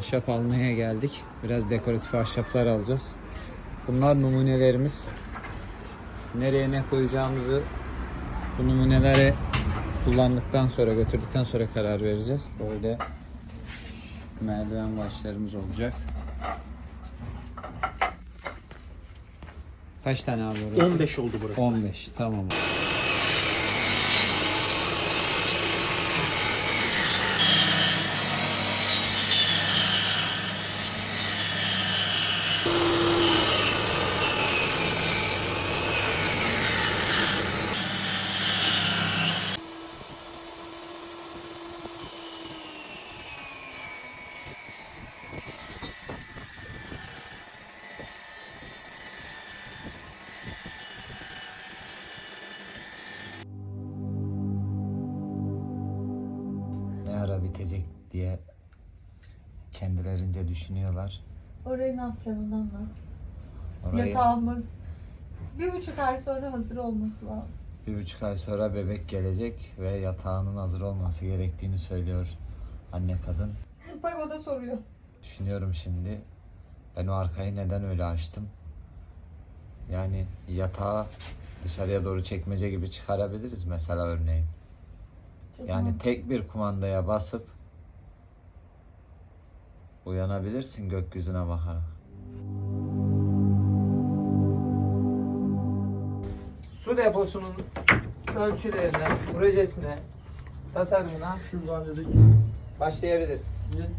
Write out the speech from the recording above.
Ahşap almaya geldik. Biraz dekoratif ahşaplar alacağız. Bunlar numunelerimiz. Nereye ne koyacağımızı bu numuneleri kullandıktan sonra götürdükten sonra karar vereceğiz. Böyle merdiven başlarımız olacak. Kaç tane abi orası? 15 oldu burası. 15 tamam. Bitecek diye kendilerince düşünüyorlar. Orayı ne yapacaksın onu anlat. Orayı Yatağımız bir buçuk ay sonra hazır olması lazım. bir buçuk ay sonra bebek gelecek ve yatağının hazır olması gerektiğini söylüyor anne kadın. Bak o da soruyor. Düşünüyorum şimdi. Ben o arkayı neden öyle açtım? Yani yatağı dışarıya doğru çekmece gibi çıkarabiliriz mesela örneğin. Çok Yani mantıklı. tek bir kumandaya basıp uyanabilirsin gökyüzüne bakarak. Su deposunun ölçülerine, projesine, tasarımına Şuradan dedik başlayabiliriz. 70